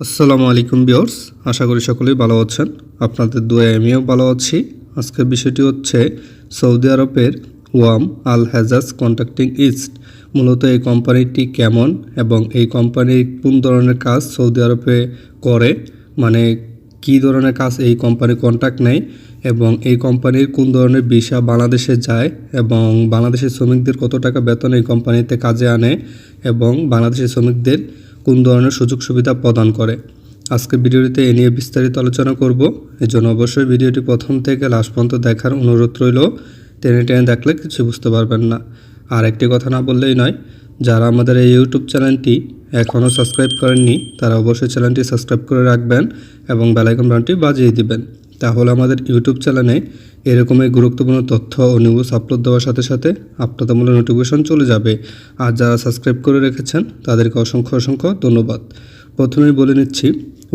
আসসালামু আলাইকুম বিয়র্স আশা করি সকলেই ভালো আছেন। আপনাদের দুয়ে আমিও ভালো আছি। আজকের বিষয়টি হচ্ছে সৌদি আরবের Wam Al Hejaz contracting est. মূলত এই কোম্পানিটি কেমন এবং এই কোম্পানি কোন ধরনের কাজ সৌদি আরবে করে? মানে কী ধরনের কাজ এই কোম্পানি কন্ট্রাক্ট নেয় এবং এই কোম্পানির কোন ধরনের ভিসা বাংলাদেশে যায় এবং বাংলাদেশের শ্রমিকদের কত টাকা বেতন এই কোম্পানিতে কাজে আনে এবং বাংলাদেশের শ্রমিকদের কোন ধরনের সুযোগ সুবিধা প্রদান করে। আজকে ভিডিওটিতে এ নিয়ে বিস্তারিত আলোচনা করব। এর জন্য অবশ্যই ভিডিওটি প্রথম থেকে লাস্ট পর্যন্ত দেখার অনুরোধ রইল। টেনে টেনে দেখলে কিছু বুঝতে পারবেন না। আর একটি কথা না বললেই নয়, যারা আমাদের এই ইউটিউব চ্যানেলটি এখনও সাবস্ক্রাইব করেননি, তারা অবশ্যই চ্যানেলটি সাবস্ক্রাইব করে রাখবেন এবং বেলাইকন বাটনটি বাজিয়ে দিবেন। তাহলে আমাদের ইউটিউব চ্যানেলে এরকমই গুরুত্বপূর্ণ তথ্য ও নিউজ আপলোড দেওয়ার সাথে সাথে আপনাদের মূল্য নোটিফিকেশন চলে যাবে। আর যারা সাবস্ক্রাইব করে রেখেছেন, তাদেরকে অসংখ্য অসংখ্য ধন্যবাদ। প্রথমেই বলে নিচ্ছি,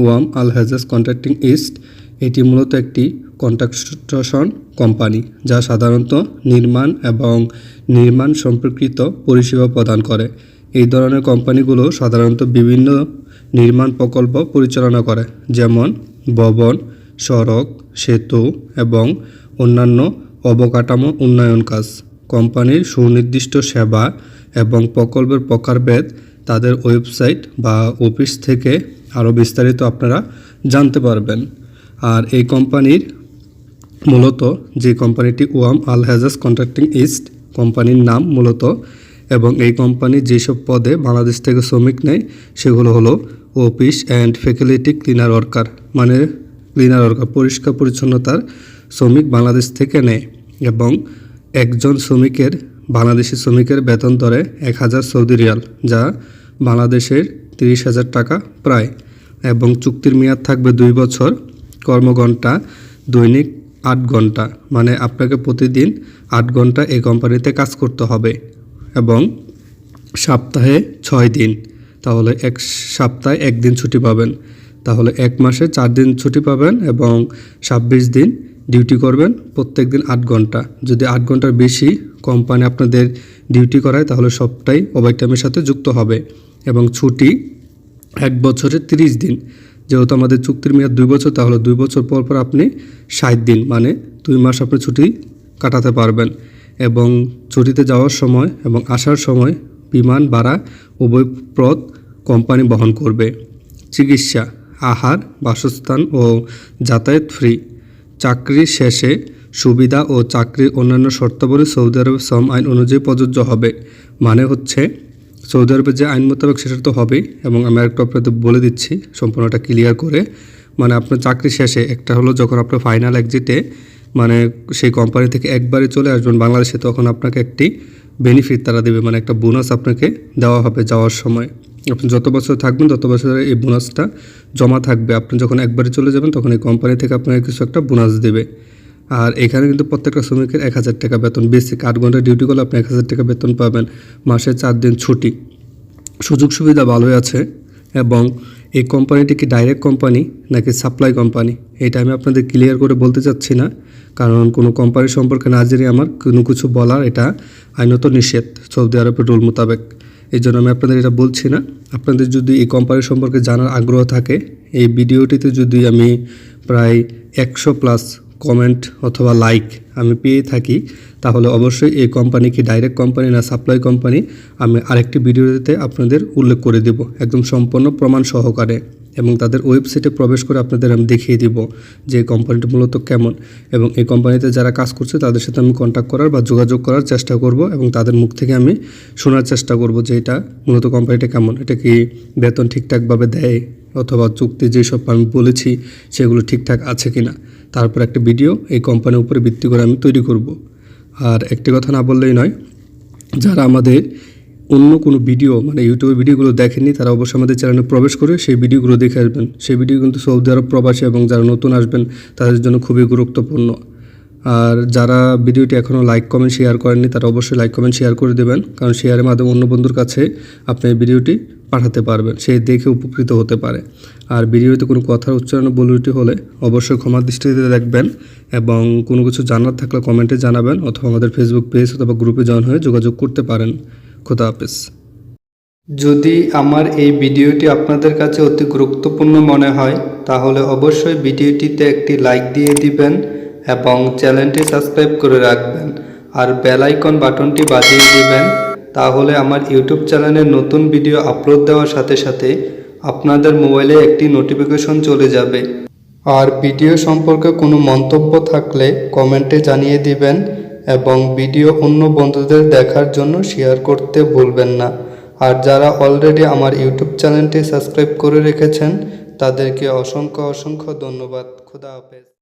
Wam Al Hajaz contracting est, এটি মূলত একটি কন্ট্রাকশন কোম্পানি যা সাধারণত নির্মাণ এবং নির্মাণ সম্পর্কিত পরিষেবা প্রদান করে। এই ধরনের কোম্পানিগুলো সাধারণত বিভিন্ন নির্মাণ প্রকল্প পরিচালনা করে, যেমন ভবন, সড়ক, সেতু এবং অন্যান্য অবকাঠামো উন্নয়ন কাজ। কোম্পানির সুনির্দিষ্ট সেবা এবং প্রকল্পের প্রকারভেদ তাদের ওয়েবসাইট বা অফিস থেকে আরও বিস্তারিত আপনারা জানতে পারবেন। আর এই কোম্পানির মূলত যে কোম্পানিটি Wam Al Hajaz contracting est কোম্পানির নাম মূলত এবং এই কোম্পানি যেসব পদে বাংলাদেশ থেকে শ্রমিক নেয় সেগুলো হলো office and faculty cleaner worker মানে ক্লিনার ওয়ার্কার, পরিষ্কার পরিচ্ছন্নতার শ্রমিক বাংলাদেশ থেকে নেয় এবং একজন শ্রমিকের, বাংলাদেশি শ্রমিকের বেতন ধরে এক হাজার সৌদি রিয়াল, যা বাংলাদেশের তিরিশ হাজার টাকা প্রায় এবং চুক্তির মেয়াদ থাকবে দুই বছর, কর্মঘণ্টা দৈনিক আট ঘণ্টা মানে আপনাকে প্রতিদিন আট ঘণ্টা এই কোম্পানিতে কাজ করতে হবে এবং সপ্তাহে ছয় দিন। তাহলে এক সপ্তাহে একদিন ছুটি পাবেন। তাহলে এক মাসে চার দিন ছুটি পাবেন এবং ছাব্বিশ দিন ডিউটি করবেন প্রত্যেক দিন আট ঘণ্টা। যদি আট ঘণ্টার বেশি কোম্পানি আপনাদের ডিউটি করায়, তাহলে সবটাই ওভারটাইমের সাথে যুক্ত হবে। এবং ছুটি এক বছরে তিরিশ দিন। যেহেতু আমাদের চুক্তির মেয়াদ দুই বছর, তাহলে দুই বছর পর পর আপনি ষাট দিন মানে দুই মাস আপনি ছুটি কাটাতে পারবেন। এবং ছুটিতে যাওয়ার সময় এবং আসার সময় বিমান ভাড়া উভয় পথ কোম্পানি বহন করবে। চিকিৎসা, আহার, বাসস্থান ও যাতায়াত ফ্রি চাকরি শেষে সুবিধা ও চাকরির অন্যান্য শর্তাবলী সৌদি আরবের শ্রম আইন অনুযায়ী প্রযোজ্য হবে। মানে হচ্ছে, সৌদি আরবের যে আইন মোতাবেক সেটা তো হবেই এবং আমি আরেকটু আপনাদের বলে দিচ্ছি, সম্পূর্ণটা ক্লিয়ার করে। মানে আপনার চাকরি শেষে একটা হলো যখন আপনার ফাইনাল এক্সিটে মানে সেই কোম্পানি থেকে একবারে চলে আসবেন বাংলাদেশে, তখন আপনাকে একটি বেনিফিট তারা দেবে মানে একটা বোনাস আপনাকে দেওয়া হবে যাওয়ার সময়। আপনি যত বছর থাকবেন, তত বছরের এই বোনাসটা জমা থাকবে। আপনি যখন একবারে চলে যাবেন, তখন এই কোম্পানি থেকে আপনাকে কিছু একটা বোনাস দেবে। আর এখানে কিন্তু প্রত্যেকটা শ্রমিকের এক হাজার টাকা বেতন। বেসিক আট ঘণ্টা ডিউটি করলে আপনি এক হাজার টাকা বেতন পাবেন। মাসে চার দিন ছুটি। সুযোগ সুবিধা ভালোই আছে। এবং এই কোম্পানিটি কি ডাইরেক্ট কোম্পানি নাকি সাপ্লাই কোম্পানি এটা আমি আপনাদের ক্লিয়ার করে বলতে চাচ্ছি না। কারণ কোনো কোম্পানি সম্পর্কে না জেনে আমার কোনো কিছু বলার এটা আইনত নিষেধ। সৌদি আরবের রুল মোতাবেক। এই জন্য আমি আপনাদের এটা বলছি না। আপনাদের যদি এই কোম্পানি সম্পর্কে জানার আগ্রহ থাকে, এই ভিডিওটিতে যদি আমি প্রায় একশো প্লাস কমেন্ট অথবা লাইক আমি পেয়ে থাকি, তাহলে অবশ্যই এই কোম্পানি কি ডাইরেক্ট কোম্পানি না সাপ্লাই কোম্পানি আমি আরেকটি ভিডিওতে আপনাদের উল্লেখ করে দেব, একদম সম্পূর্ণ প্রমাণ সহকারে। এবং তাদের ওয়েবসাইটে প্রবেশ করে আপনাদের আমি দেখিয়ে দিব যে এই কোম্পানিটি মূলত কেমন। এবং এই কোম্পানিতে যারা কাজ করছে, তাদের সাথে আমি কন্ট্যাক্ট করার বা যোগাযোগ করার চেষ্টা করব এবং তাদের মুখ থেকে আমি শোনার চেষ্টা করব যে এটা মূলত কোম্পানিটা কেমন। এটা কি বেতন ঠিকঠাকভাবে দেয় অথবা চুক্তি যেসব আমি বলেছি, সেগুলো ঠিকঠাক আছে কি না তারপর একটা ভিডিও এই কোম্পানির উপরে ভিত্তি করে আমি তৈরি করব। আর একটি কথা না বললেই নয়, যারা আমাদের অন্য কোনো ভিডিও মানে ইউটিউবের ভিডিওগুলো দেখেননি, তারা অবশ্যই আমাদের চ্যানেলে প্রবেশ করে সেই ভিডিওগুলো দেখে আসবেন। সেই ভিডিও কিন্তু সৌদি আরব প্রবাসী এবং যারা নতুন আসবেন, তাদের জন্য খুবই গুরুত্বপূর্ণ। আর যারা ভিডিওটি এখনও লাইক কমেন্ট শেয়ার করেননি, তারা অবশ্যই লাইক কমেন্ট শেয়ার করে দেবেন। কারণ শেয়ারের মাধ্যমে অন্য বন্ধুর কাছে আপনি ভিডিওটি পাঠাতে পারবেন। সে দেখে উপকৃত হতে পারে। আর ভিডিওতে কোনো কথার উচ্চারণ বলুটি হলে অবশ্যই ক্ষমা দৃষ্টিতে দেখবেন এবং কোনো কিছু জানার থাকলে কমেন্টে জানাবেন অথবা আমাদের ফেসবুক পেজ অথবা গ্রুপে জয়েন হয়ে যোগাযোগ করতে পারেন। খোদা হাফেজ। যদি আমার এই ভিডিওটি আপনাদের কাছে অতি গুরুত্বপূর্ণ মনে হয়, তাহলে অবশ্যই ভিডিওটিতে একটি লাইক দিয়ে দিবেন এবং চ্যানেলটি সাবস্ক্রাইব করে রাখবেন আর বেল আইকন বাটনটি বাজিয়ে দিবেন, তাহলে আমার ইউটিউব চ্যানেলে নতুন ভিডিও আপলোড দেওয়ার সাথে সাথে আপনাদের মোবাইলে একটি নোটিফিকেশন চলে যাবে। আর ভিডিও সম্পর্কে কোনো মন্তব্য থাকলে কমেন্টে জানিয়ে দিবেন এবং ভিডিও অন্য বন্ধুদের দেখার জন্য শেয়ার করতে ভুলবেন না। আর যারা অলরেডি আমার ইউটিউব চ্যানেলটি সাবস্ক্রাইব করে রেখেছেন, তাদেরকে অসংখ্য অসংখ্য ধন্যবাদ। খুদা হাফেজ।